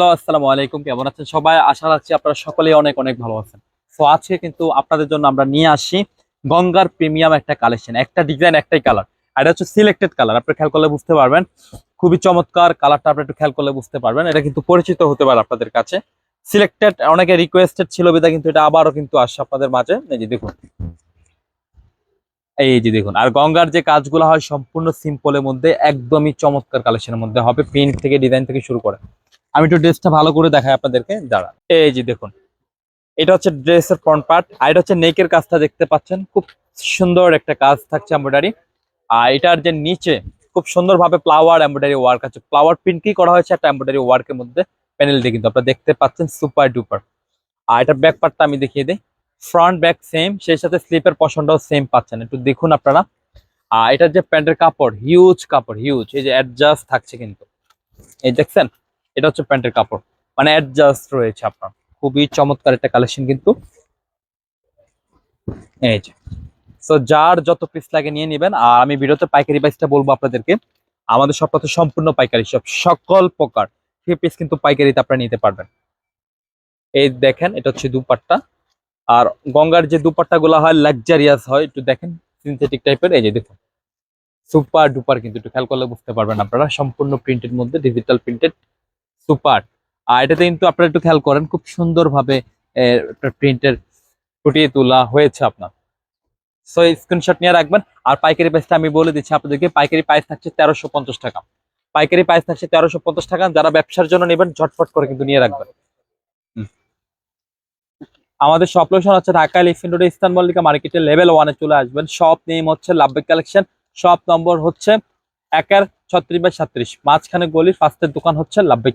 Hello, আসসালামু আলাইকুম। কেমন আছেন সবাই? আশা রাখছি আপনারা সকলেই অনেক অনেক ভালো আছেন। তো আজকে কিন্তু আপনাদের জন্য আমরা নিয়ে আসি গঙ্গার প্রিমিয়াম একটা কালেকশন, একটা ডিজাইন, একটাই কালার। আর এটা হচ্ছে সিলেক্টেড কালার, আপনি খেয়াল করলে বুঝতে পারবেন। খুবই চমৎকার কালারটা আপনি একটু খেয়াল করলে বুঝতে পারবেন। এটা কিন্তু পরিচিত হতে পারে আপনাদের কাছে। সিলেক্টেড, অনেকে রিকোয়েস্টেড ছিল বিধা কিন্তু এটা আবারও কিন্তু আসছে আপনাদের মাঝে। এই যে দেখুন। এই যে দেখুন। আর গঙ্গার যে কাজগুলো হয়, সম্পূর্ণ সিম্পলের মধ্যে, একদমই চমৎকার কালেকশনের মধ্যে হবে। প্রিন্ট থেকে ডিজাইন থেকে শুরু করে। আমি একটু ড্রেসটা ভালো করে দেখাই আপনাদেরকে দাঁড়া এই যে দেখুন, এটা হচ্ছে ড্রেসের ফ্রন্ট পার্ট আর এটা হচ্ছে নেকের কাজটা দেখতে পাচ্ছেন, খুব সুন্দর একটা কাজ থাকছে এমব্রয়ডারি আর এটার যে নিচে খুব সুন্দরভাবে ফ্লাওয়ার এমব্রয়ডারি ওয়ার্ক আছে। ফ্লাওয়ার প্রিন্ট কি করা হয়েছে একটা এমব্রয়ডারি ওয়ার্কের মধ্যে? প্যানেল দিয়ে কিন্তু আপনারা দেখতে পাচ্ছেন সুপার ডুপার আর এটার ব্যাক পার্টটা আমি দেখিয়ে দিই। ফ্রন্ট ব্যাক সেম সেই সাথে স্লিপের পশনটাও সেম পাচ্ছেন। একটু দেখুন আপনারা। আর এটার যে প্যান্টের কাপড় হিউজ কাপড় হিউজ এই যে অ্যাডজাস্ট থাকছে কিন্তু। এই দেখছেন? এটা হচ্ছে প্যান্টের কাপড়। মানে অ্যাডজাস্ট রয়েছে আপনার। খুবই চমৎকার একটা কালেকশন কিন্তু। এই যে। তো যার যত পিস লাগে নিয়ে নেবেন। আর আমি ভিডিওতে পাইকারি প্রাইসটা বলব আপনাদেরকে। আমাদের সবটা তো সম্পূর্ণ পাইকারি সব, সকল প্রকার থ্রি পিস কিন্তু পাইকারিতে আপনারা নিতে পারবেন। এই দেখেন, এটা হচ্ছে দুপাট্টা। আর গঙ্গার যে দুপাট্টা গুলা হয় লাক্সারিয়াস হয়, একটু দেখেন সিনথেটিক টাইপের এই যে দেখুন। সুপার ডুপার কিন্তু, একটু খেয়াল করলে বুঝতে পারবেন আপনারা। সম্পূর্ণ প্রিন্টের মধ্যে ডিজিটাল প্রিন্টেড সুপার। আর এটাতে কিন্তু আপনারা একটু খেয়াল করেন, খুব সুন্দরভাবে প্রিন্টের ফুটিয়ে তোলা হয়েছে আপনার। সো স্ক্রিনশট নিয়ে রাখবেন। আর পাইকারি প্রাইসটা আমি বলে দিচ্ছি আপনাদেরকে, পাইকারি প্রাইস থাকছে তেরোশো পঞ্চাশ টাকা। পাইকারি প্রাইস থাকছে তেরোশো পঞ্চাশ টাকা। যারা ব্যবসার জন্য নেবেন, ঝটফট করে কিন্তু নিয়ে রাখবেন। আমাদের শপ লোকেশন হচ্ছে ঢাকা ইলেকশন রোড ইস্তান মল্লিকা মার্কেটের লেভেল ওয়ানে চলে আসবেন। শপ নেম হচ্ছে লাভবিক কালেকশন শপ নম্বর হচ্ছে একের ছত্রিশ বাই সাত্রিশ। মাঝখানে গলির ফার্স্টের দোকান হচ্ছে লাভবিক